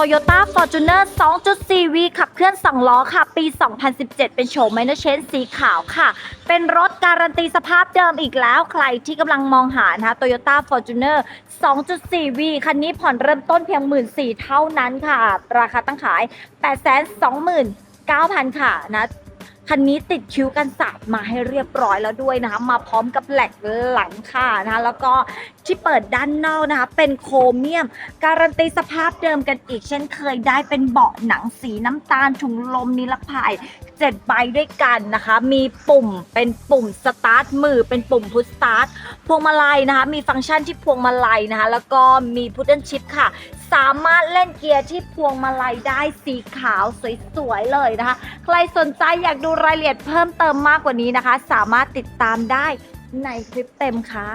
Toyota Fortuner 2.4V ขับเคลื่อน 2 ล้อค่ะ ปี 2017 เป็นโฉมไมเนอร์เชนสีขาวค่ะ เป็นรถการันตีสภาพเดิมอีกแล้ว ใครที่กำลังมองหานะคะ Toyota Fortuner 2.4V คันนี้ผ่อนเริ่มต้นเพียง 14,000เท่านั้นค่ะ ราคาตั้งขาย 829,000 ค่ะนะ คันนี้ติดคิ้วกันสาดมาให้เรียบร้อยแล้วด้วยนะคะมาพร้อมกับแหลกหลังค่ะนะคะแล้วก็ที่เปิดด้านนอกนะคะเป็นโครเมียม การันตีสภาพเดิมกันอีกเช่นเคยได้เป็นเบาะหนังสีน้ำตาลถุงลมนิรภัย เจ็ดใบด้วยกันนะคะ มีปุ่มเป็นปุ่มสตาร์ทมือเป็นปุ่มพุชสตาร์ทพวงมาลัยนะคะ มีฟังก์ชันที่พวงมาลัยนะคะ แล้วก็มีพุทเดิลชิพค่ะ สามารถเล่นเกียร์ที่พวงมาลัยได้สีขาวสวยๆเลยนะคะ ใครสนใจอยากดูรายละเอียดเพิ่มเติมมากกว่านี้นะคะ สามารถติดตามได้ในคลิปเต็มค่ะ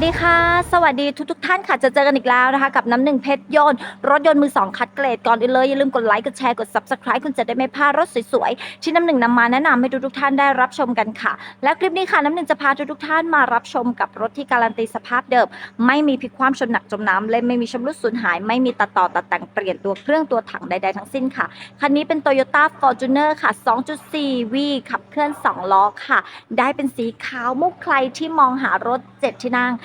สวัสดีค่ะ สวัสดีทุกทท่านค่ะ จะเจอกันอีกแล้วนะคะ กับน้ำหนึ่งเพชรยนต์รถยนต์มือสองคัดเกรดก่อนอื่นเลยอย่าลืมกดไลค์กดแชร์กด subscribe คุณจะได้ไม่พลาดรถสวยๆ ที่น้ำหนึ่งนำมาแนะนำให้ทุกทุกท่านได้รับชมกันค่ะ และคลิปนี้ค่ะน้ำหนึ่งจะพาทุกทุกท่านมารับชมกับรถที่การันตีสภาพเดิม ไม่มีพิกความชนหนักจมน้ำและไม่มีชำรุดสูญหาย ไม่มีตัดต่อตัดแต่งเปลี่ยนตัวเครื่องตัวถังใดๆทั้งสิ้นค่ะคันนี้เป็น Toyota Fortuner ค่ะ 2.4V ขับเคลื่อน 2 ล้อค่ะ ได้เป็นสีขาวมุกใครที่มองหารถ 7 ที่นั่ง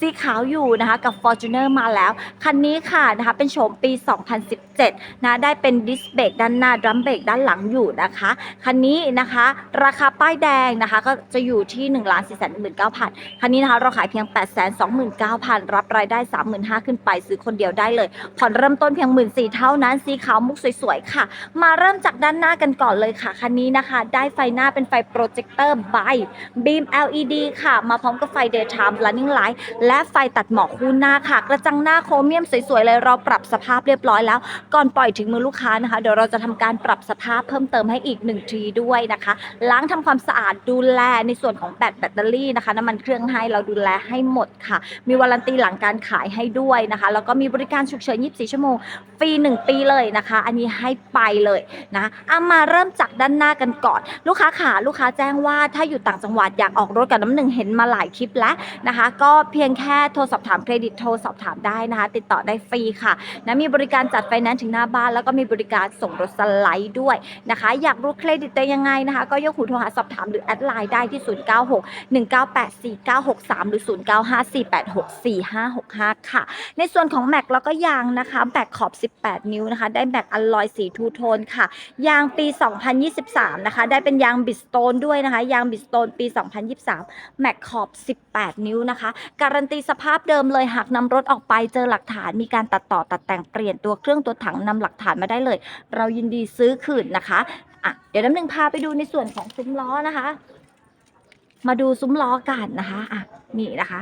สีขาวอยู่นะคะกับ Fortuner มาแล้ว คันนี้ค่ะนะคะเป็นโฉมปี 2017 นะได้เป็นดิสเบรกด้านหน้าดรัมเบรกด้านหลังอยู่นะคะ คันนี้นะคะราคาป้ายแดงนะคะก็จะอยู่ที่ 1 4 1 9 0 0 0 คันนี้นะคะเราขายเพียง 8 2 9 0 0 0 รับรายได้ 35,000 ขึ้นไปซื้อคนเดียวได้เลย ผ่อนเริ่มต้นเพียง 1 4 0 0 0เท่านั้น สีขาวมุกสวยๆ ค่ะ มาเริ่มจากด้านหน้ากันก่อนเลยค่ะ คันนี้นะคะ ได้ไฟหน้าเป็นไฟโปรเจคเตอร์ใบ beam LED ค่ะ มาพร้อมกับไฟ daytime running light และไฟตัดหมอกคู่หน้าค่ะ กระจังหน้าโครเมียมสวยๆเลยเราปรับสภาพเรียบร้อยแล้ว ก่อนปล่อยถึงมือลูกค้านะคะ เดี๋ยวเราจะทำการปรับสภาพเพิ่มเติมให้อีก1ทีด้วยนะคะ ล้างทำความสะอาดดูแลในส่วนของแบตแบตเตอรี่นะคะน้ำมันเครื่องให้เราดูแลให้หมดค่ะ มีวารันตีหลังการขายให้ด้วยนะคะแล้วก็มีบริการฉุกเฉิน24 ชั่วโมงฟรี 1 ปีเลยนะคะ อันนี้ให้ไปเลยนะเอามาเริ่มจากด้านหน้ากันก่อน ลูกค้าขาลูกค้าแจ้งว่าถ้าอยู่ต่างจังหวัดอยากออกรถกับน้ำหนึ่งเห็นมาหลายคลิปแล้วนะคะ ก็เพียงแค่โทรสอบถามเครดิตโทรสอบถามได้นะคะ ติดต่อได้ฟรีค่ะนะมีบริการจัดไฟแนนซ์ถึงหน้าบ้าน แล้วก็มีบริการส่งรถสไลด์ด้วยนะคะ อยากรู้เครดิตตัวยังไงนะคะ ก็ยกหูโทรหาสอบถามหรือแอดไลน์ได้ที่ 096 198 4963 หรือ 095486 4565 ค่ะ ในส่วนของแม็กแล้วก็ยางนะคะแบกขอบ18 นิ้วนะคะ ได้แบกอลลอยสีทูโทนค่ะ ยางปี 2023 นะคะ ได้เป็นยางบิสโตนด้วยนะคะ ยางบิสโตนปี 2023 แม็กขอบ 18 นิ้วนะคะ การันตีสภาพเดิมเลย หากนำรถออกไปเจอหลักฐาน มีการตัดต่อตัดแต่งเปลี่ยนตัวเครื่องตัวถังนำหลักฐานมาได้เลย เรายินดีซื้อคืนนะคะอะเดี๋ยวน้ำหนึ่งพาไปดูในส่วนของซุ้มล้อนะคะ มาดูซุ้มล้อกันนะคะอะนี่นะคะ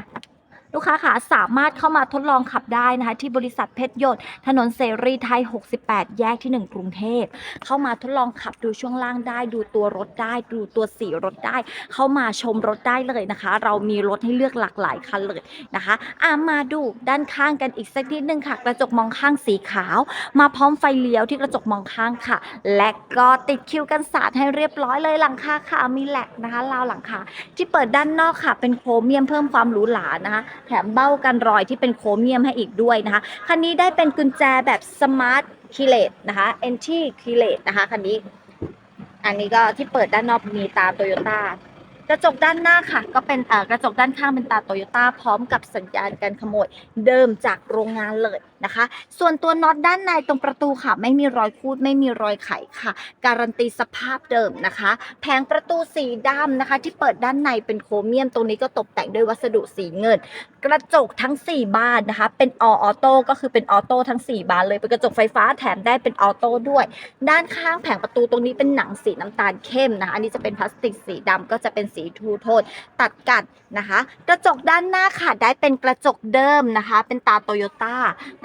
ลูกค้าขาสามารถเข้ามาทดลองขับได้นะคะ ที่บริษัทเพชรยนต์ถนนเสรีไทย 68 แยกที่ 1 กรุงเทพ เข้ามาทดลองขับดูช่วงล่างได้ ดูตัวรถได้ ดูตัวสีรถได้ เข้ามาชมรถได้เลยนะคะ เรามีรถให้เลือกหลากหลายคันเลยนะคะอะมาดูด้านข้างกันอีกสักนิดนึงค่ะ กระจกมองข้างสีขาว มาพร้อมไฟเลี้ยวที่กระจกมองข้างค่ะ และก็ติดคิวกันสาดให้เรียบร้อยเลยหลังคาค่ะมีแหลกนะคะราวหลังคาที่เปิดด้านนอกค่ะ เป็นโครเมียมเพิ่มความหรูหรานะคะแถมเบ้ากันรอยที่เป็นโครเมียมให้อีกด้วยนะคะ คันนี้ได้เป็นกุญแจแบบสมาร์ทคีเลตนะคะ e n t r y คีเลตนะคะคันนี้ อันนี้ก็ที่เปิดด้านนอกมีตาโตโยต้ากระจกด้านหน้าค่ะ ก็เป็นกระจกด้านข้างเป็นตาโตโยต้าพร้อมกับสัญญาณการขโมยเดิมจากโรงงานเลย นะคะ ส่วนตัวน็อตด้านในตรงประตูค่ะ ไม่มีรอยคูดไม่มีรอยไขค่ะ การันตีสภาพเดิมนะคะ แผงประตูสีดำนะคะ ที่เปิดด้านในเป็นโครเมียมตรงนี้ก็ตกแต่งด้วยวัสดุสีเงิน กระจกทั้ง 4 บานนะคะ เป็นออโต้ก็คือเป็นออโต้ทั้ง 4 บานเลยเป็นกระจกไฟฟ้าแถมได้เป็นออโต้ด้วย ด้านข้างแผงประตูตรงนี้เป็นหนังสีน้ำตาลเข้มนะคะอันนี้จะเป็นพลาสติกสีดำก็จะเป็นสีทูโทนตัดกันนะคะ กระจกด้านหน้าค่ะได้เป็นกระจกเดิมนะคะ เป็นตาโตโยต้า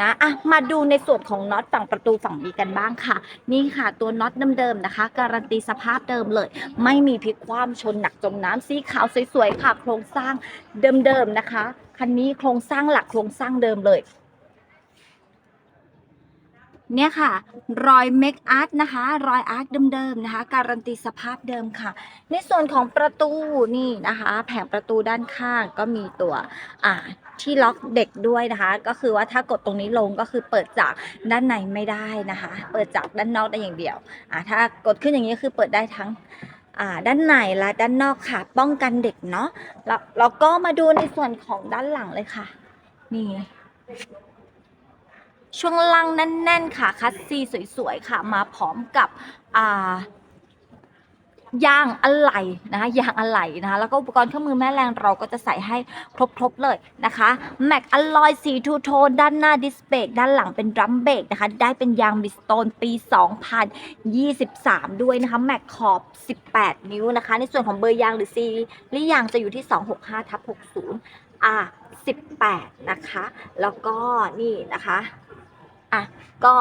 นะอะมาดูในส่วนของน็อตฝั่งประตูฝั่งนี้กันบ้างค่ะ นี่ค่ะตัวน็อตเดิมๆนะคะ การันตีสภาพเดิมเลย ไม่มีพลิกคว่ำชนหนักจมน้ำสีขาวสวยๆค่ะ โครงสร้างเดิมๆนะคะ คันนี้โครงสร้างหลักโครงสร้างเดิมเลยเนี่ยค่ะ รอยเมคอาร์ตนะคะ รอยอาร์ตเดิมๆนะคะ การันตีสภาพเดิมค่ะ ในส่วนของประตูนี่นะคะ แผงประตูด้านข้างก็มีตัวอ่า ที่ล็อกเด็กด้วยนะคะ ก็คือว่าถ้ากดตรงนี้ลงก็คือเปิดจากด้านในไม่ได้นะคะ เปิดจากด้านนอกได้อย่างเดียวอ่าถ้ากดขึ้นอย่างนี้คือเปิดได้ทั้งอ่าด้านในและด้านนอกค่ะ ป้องกันเด็กเนาะแล้วเราก็มาดูในส่วนของด้านหลังเลยค่ะ นี่ช่วงล่างแน่น ๆ ค่ะ คัสซีสวย ๆ ค่ะ มาพร้อมกับอ่า ยางอะไหล่นะคะยางอะไหล่นะคะแล้วก็อุปกรณ์เครื่องมือแม่แรงเราก็จะใส่ให้ครบๆเลยนะคะแม็กอลลอยสีทูโทนด้านหน้าดิสเบรกด้านหลังเป็นดรัมเบรกนะคะได้เป็นยางบิสโตนปี 2023 ด้วยนะคะแม็กขอบ 18 นิ้วนะคะ ในส่วนของเบอร์ยางหรือซีรียางจะอยู่ที่ 265ทับ60อ่า18 นะคะ แล้วก็นี่นะคะอะก็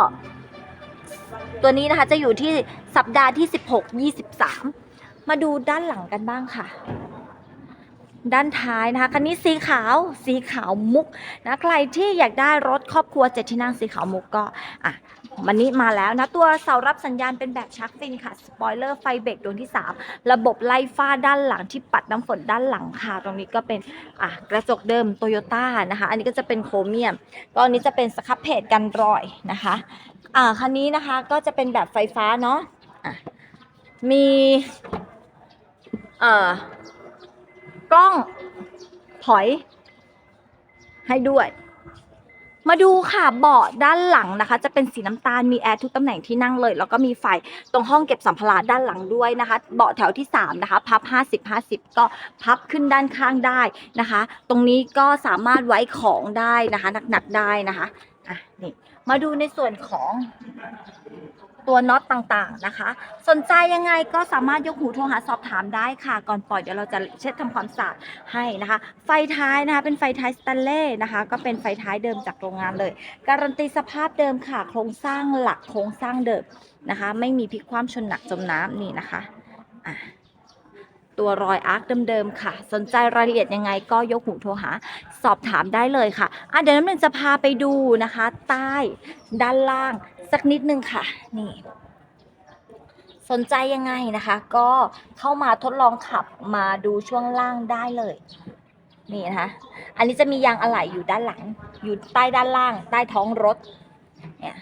ตัวนี้นะคะจะอยู่ที่สัปดาห์ที่ 16 23 มาดูด้านหลังกันบ้างค่ะ ด้านท้ายนะคะคันนี้สีขาวสีขาวมุกนะใครที่อยากได้รถครอบครัวเจ็ดที่นั่งสีขาวมุกก็อะวันนี้มาแล้วนะ ตัวเสารับสัญญาณเป็นแบบชักฟินค่ะ สปอยเลอร์ไฟเบรกดวงที่ 3 ระบบไล่ฟ้าด้านหลังที่ปัดน้ำฝนด้านหลังค่ะ ตรงนี้ก็เป็นอะกระจกเดิมโตโยต้านะคะ อันนี้ก็จะเป็นโครเมียม ก็อันนี้จะเป็นสครับเพจกันรอยนะคะ อ่าคันนี้นะคะก็จะเป็นแบบไฟฟ้าเนาะะมีเอ่อกล้องถอย ให้ด้วย มาดูค่ะเบาะด้านหลังนะคะ จะเป็นสีน้ำตาลมีแอร์ทุกตำแหน่งที่นั่งเลย แล้วก็มีไฟตรงห้องเก็บสัมภาระด้านหลังด้วยนะคะ เบาะแถวที่ 3 นะคะ พับ 50 50 ก็พับขึ้นด้านข้างได้นะคะ ตรงนี้ก็สามารถไว้ของได้นะคะหนักๆได้นะคะอะนี่ มาดูในส่วนของตัวน็อตต่างๆนะคะ สนใจยังไงก็สามารถยกหูโทรหาสอบถามได้ค่ะ ก่อนปล่อยเดี๋ยวเราจะเช็ดทำความสะอาดให้นะคะ ไฟท้ายนะคะเป็นไฟท้ายสแตนเล่นะคะ ก็เป็นไฟท้ายเดิมจากโรงงานเลย การันตีสภาพเดิมค่ะ โครงสร้างหลักโครงสร้างเดิมนะคะ ไม่มีพลิกคว่ำชนหนักจมน้ำนี่นะคะอะ ตัวรอยอาร์คเดิมๆค่ะ สนใจรายละเอียดยังไงก็ยกหูโทรหา สอบถามได้เลยค่ะอะเดี๋ยวน้ำหนึ่งจะพาไปดูนะคะ ใต้ด้านล่างสักนิดนึงค่ะ นี่สนใจยังไงนะคะ ก็เข้ามาทดลองขับมาดูช่วงล่างได้เลย นี่นะคะ อันนี้จะมียางอะไหล่อยู่ด้านหลัง อยู่ใต้ด้านล่าง ใต้ท้องรถ เนี่ย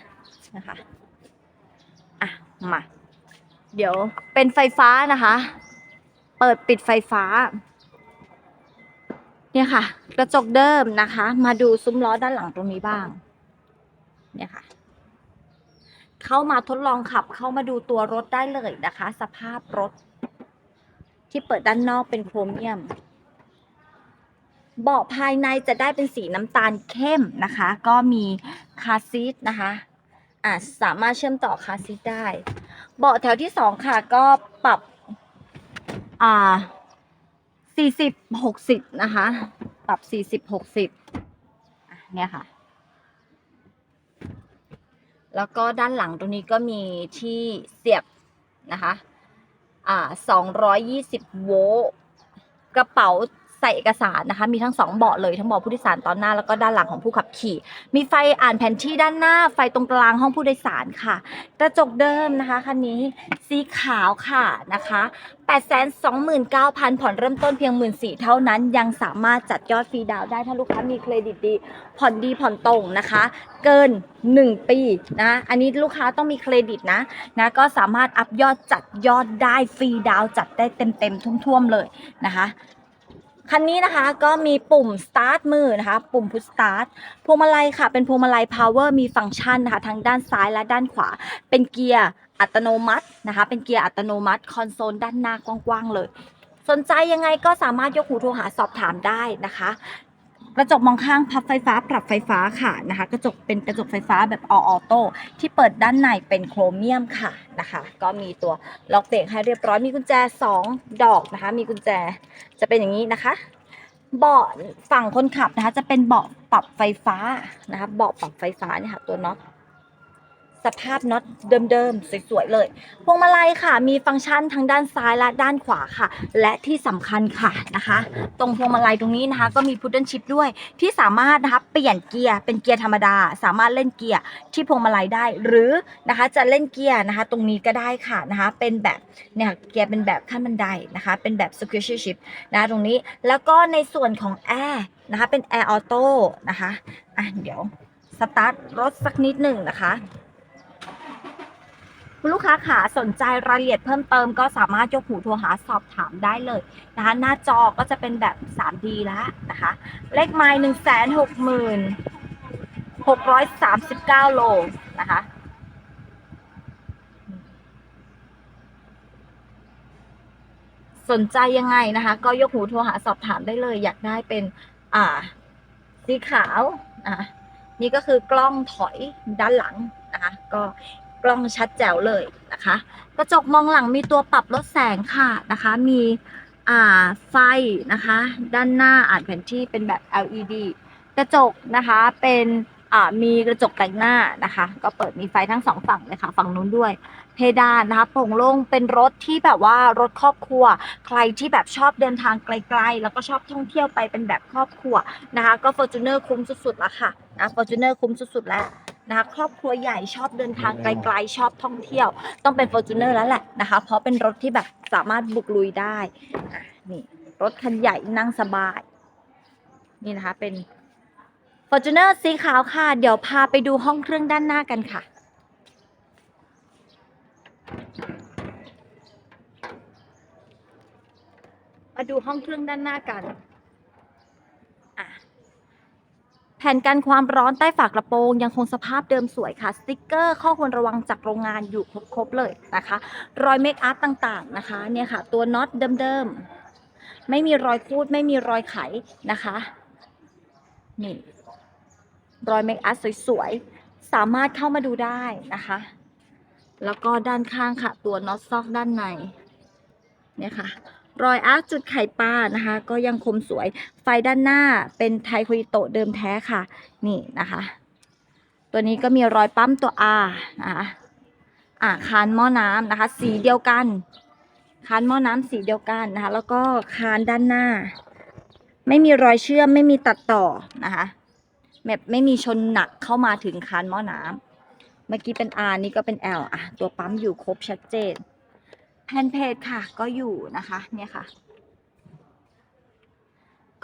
นะคะ อะ มา เดี๋ยวเป็นไฟฟ้านะคะ เปิดปิดไฟฟ้า เนี่ยค่ะ กระจกเดิมนะคะ มาดูซุ้มล้อด้านหลังตรงนี้บ้าง เนี่ยค่ะ เข้ามาทดลองขับ เข้ามาดูตัวรถได้เลยนะคะ สภาพรถ ที่เปิดด้านนอกเป็นโครเมียมเบาะภายในจะได้เป็นสีน้ำตาลเข้มนะคะ ก็มีคาซีทนะคะอะสามารถเชื่อมต่อคาซีทได้ เบาะแถวที่สองค่ะ ก็ปรับ อ่าสี่สิบหกสิบนะคะ ปรับสี่สิบหกสิบเนี่ยค่ะ แล้วก็ด้านหลังตรงนี้ก็มีที่เสียบนะคะ อ่าสองร้อยยี่สิบโวลต์กระเป๋า ส่เอกสารนะคะ มีทั้งสองเบาะเลยทั้งเบาะผู้โดยสารตอนหน้าแล้วก็ด้านหลังของผู้ขับขี่ มีไฟอ่านแผนที่ด้านหน้า ไฟตรงกลางห้องผู้โดยสารค่ะ กระจกเดิมนะคะคันนี้สีขาวค่ะนะคะ829,000 ผ่อนเริ่มต้นเพียง 1 4ื่นเท่านั้น ยังสามารถจัดยอดฟรีดาวได้ถ้าลูกค้ามีเครดิตดี ผ่อนดีผ่อนตรงนะคะ เกิน 1 ปีนะ อันนี้ลูกค้าต้องมีเครดิตนะนะก็สามารถอัพยอดจัดยอดได้ฟรีดาวจัดได้เต็มๆท่วมๆ เลยนะคะ คันนี้นะคะก็มีปุ่ม start มือนะคะ ปุ่ม push start พวงมาลัยค่ะ เป็นพวงมาลัย power มีฟังก์ชันนะคะ ทั้งด้านซ้ายและด้านขวา เป็นเกียร์อัตโนมัตินะคะ เป็นเกียร์อัตโนมัติ คอนโซลด้านหน้ากว้างๆเลย สนใจยังไงก็สามารถยกหูโทรหาสอบถามได้นะคะ กระจกมองข้างพับไฟฟ้าปรับไฟฟ้าค่ะนะคะ กระจกเป็นกระจกไฟฟ้าแบบออโต้ที่เปิดด้านในเป็นโครเมียมค่ะนะคะ ก็มีตัวล็อกเบรกให้เรียบร้อยมีกุญแจ 2 ดอกนะคะ มีกุญแจจะเป็นอย่างนี้นะคะ เบาะฝั่งคนขับนะคะ จะเป็นเบาะปรับไฟฟ้านะคะ เบาะปรับไฟฟ้าเนี่ยค่ะตัวน็อต สภาพน็อตเดิมๆสวยๆเลย พวงมาลัยค่ะ มีฟังก์ชันทั้งด้านซ้ายและด้านขวาค่ะ และที่สำคัญค่ะนะคะ ตรงพวงมาลัยตรงนี้นะคะ ก็มีพุดเดิลชิพด้วย ที่สามารถนะคะเปลี่ยนเกียร์เป็นเกียร์ธรรมดา สามารถเล่นเกียร์ที่พวงมาลัยได้ หรือนะคะจะเล่นเกียร์นะคะ ตรงนี้ก็ได้ค่ะนะคะ เป็นแบบเนี่ยเกียร์เป็นแบบขั้นบันไดนะคะ เป็นแบบ squishy shift นะตรงนี้แล้วก็ในส่วนของแอร์นะคะเป็นแอร์ออโต้นะคะอะเดี๋ยวสตาร์ทรถสักนิดหนึ่งนะคะ คุณลูกค้าขาสนใจรายละเอียดเพิ่มเติมก็สามารถยกหูโทรหาสอบถามได้เลยนะคะ หน้าจอก็จะเป็นแบบ 3D แล้วนะคะ เลขไมล์หนึ่งแสนหกหมื่นหกร้อยสามสิบเก้าโลนะคะสนใจยังไงนะคะ ก็ยกหูโทรหาสอบถามได้เลย อยากได้เป็น อ่า สีขาวอะนี่ก็คือกล้องถอยด้านหลังนะคะ ก็ ล้องชัดแจ๋วเลยนะคะ กระจกมองหลังมีตัวปรับลดแสงค่ะนะคะ มีอ่าไฟนะคะ ด้านหน้าอ่านแผนที่เป็นแบบ LED กระจกนะคะเป็นอ่ามีกระจกแต่งหน้านะคะ ก็เปิดมีไฟทั้งสองฝั่งเลยค่ะ ฝั่งนู้นด้วย เพดานนะคะโปร่งโล่งเป็นรถที่แบบว่ารถครอบครัว ใครที่แบบชอบเดินทางไกลๆ แล้วก็ชอบท่องเที่ยวไปเป็นแบบครอบครัวนะคะ ก็ Fortuner คุ้มสุดๆแล้วค่ะนะ Fortuner คุ้มสุดๆแล้ว นะคะครอบครัวใหญ่ชอบเดินทางไกลๆชอบท่องเที่ยว ต้องเป็น Fortuner แล้วแหละนะคะ เพราะเป็นรถที่แบบสามารถบุกลุยได้อะนี่รถคันใหญ่นั่งสบาย นี่นะคะเป็น Fortuner สีขาวค่ะ เดี๋ยวพาไปดูห้องเครื่องด้านหน้ากันค่ะมาดูห้องเครื่องด้านหน้ากันอะแผ่นกันความร้อนใต้ฝากระโปรง ยังคงสภาพเดิมสวยค่ะ สติกเกอร์ข้อควรระวังจากโรงงานอยู่ครบๆเลยนะคะ รอยเมคอัพต่างๆนะคะเนี่ยค่ะ ตัวน็อตเดิมๆ ไม่มีรอยคูดไม่มีรอยไขนะคะนี่รอยเมคอัพสวยๆ สามารถเข้ามาดูได้นะคะ แล้วก็ด้านข้างค่ะ ตัวน็อตซอกด้านในเนี่ยค่ะ รอยอาร์จุดไข่ปลานะคะ ก็ยังคมสวย ไฟด้านหน้าเป็นไทโคอิโตะเดิมแท้ค่ะ นี่นะคะ ตัวนี้ก็มีรอยปั๊มตัว R นะคะอ่าคานหม้อน้ำนะคะ สีเดียวกัน คานหม้อน้ำสีเดียวกันนะคะ แล้วก็คานด้านหน้า ไม่มีรอยเชื่อมไม่มีตัดต่อนะคะแบบไม่มีชนหนักเข้ามาถึงคานหม้อน้ำเมื่อกี้เป็น R นี่ก็เป็น L อะ ตัวปั๊มอยู่ครบชัดเจน แผ่นเพจค่ะก็อยู่นะคะเนี่ยค่ะ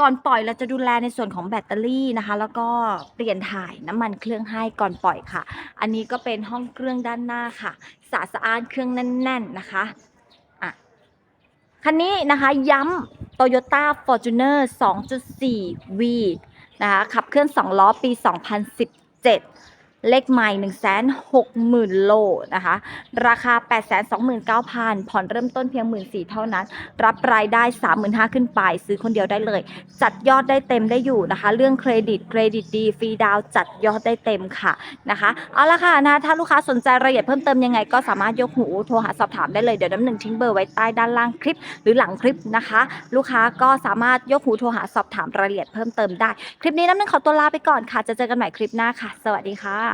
ก่อนปล่อยเราจะดูแลในส่วนของแบตเตอรี่นะคะ แล้วก็เปลี่ยนถ่ายน้ำมันเครื่องให้ก่อนปล่อยค่ะ อันนี้ก็เป็นห้องเครื่องด้านหน้าค่ะสะอาดสะอานเครื่องแน่น ๆนะคะอะคันนี้นะคะย้ำ Toyota Fortuner 2.4 V นะคะขับเคลื่อน 2 ล้อปี 2017 เลขใหม่ 1 6 0 0 0 0 โลนะคะ ราคา 829,000 ผ่อนเริ่มต้นเพียง 1 4 0 0 0เท่านั้น รับรายได้ 35,000 ขึ้นไป ซื้อคนเดียวได้เลย จัดยอดได้เต็มได้อยู่นะคะ เรื่องเครดิตเครดิตดีฟรีดาวจัดยอดได้เต็มค่ะนะคะ เอาละค่ะนะถ้าลูกค้าสนใจรายละเอียดเพิ่มเติมยังไง ก็สามารถยกหูโทรหาสอบถามได้เลยเดี๋ยวน้ำหนึ่งทิ้งเบอร์ไว้ใต้ด้านล่างคลิป หรือหลังคลิปนะคะ ลูกค้าก็สามารถยกหูโทรหาสอบถามรายละเอียดเพิ่มเติมได้ คลิปนี้น้ำหนึ่งขอตัวลาไปก่อนค่ะจะเจอกันใหม่คลิปหน้าค่ะ สวัสดีค่ะ